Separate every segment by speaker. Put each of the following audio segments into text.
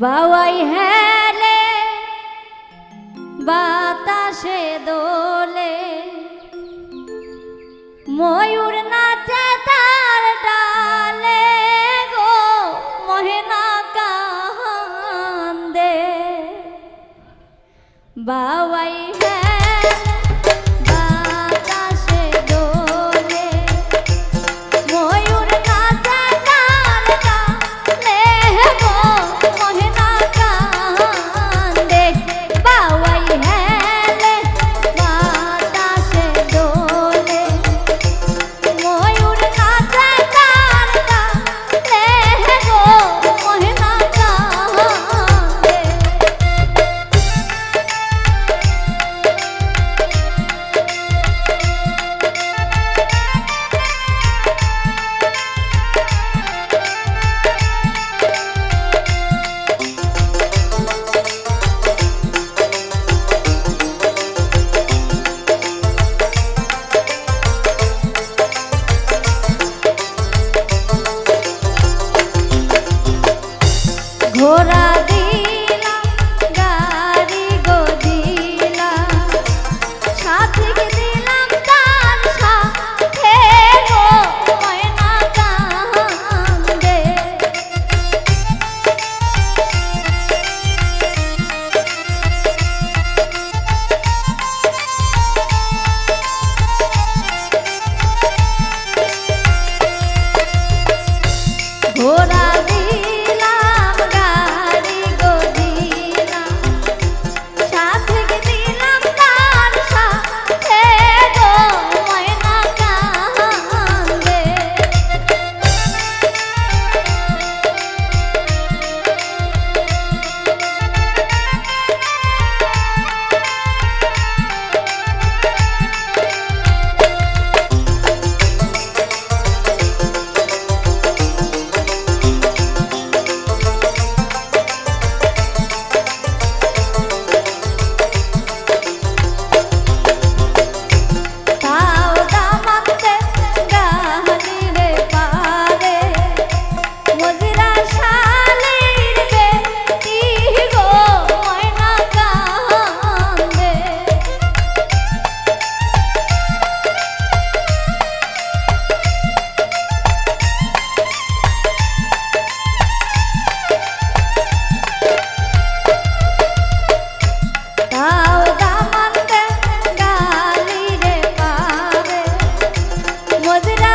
Speaker 1: বাওয়াই হেলে বাতাসে দোলে ময়ূর ঘোড়া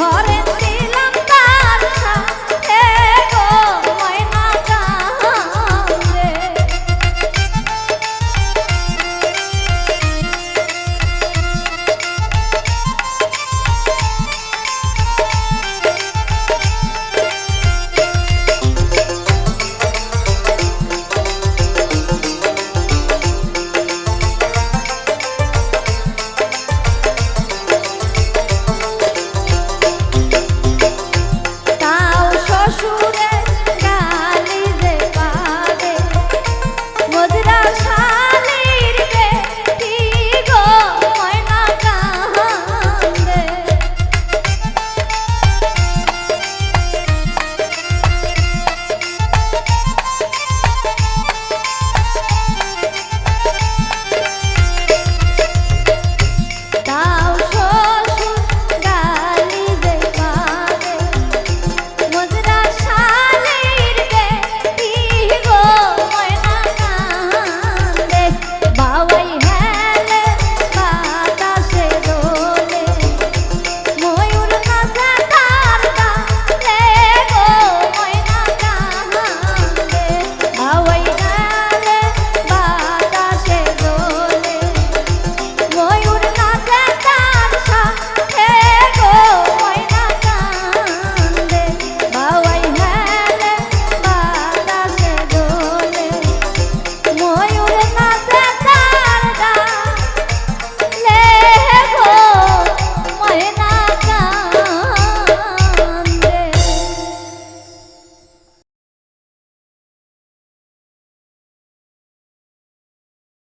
Speaker 1: mejores.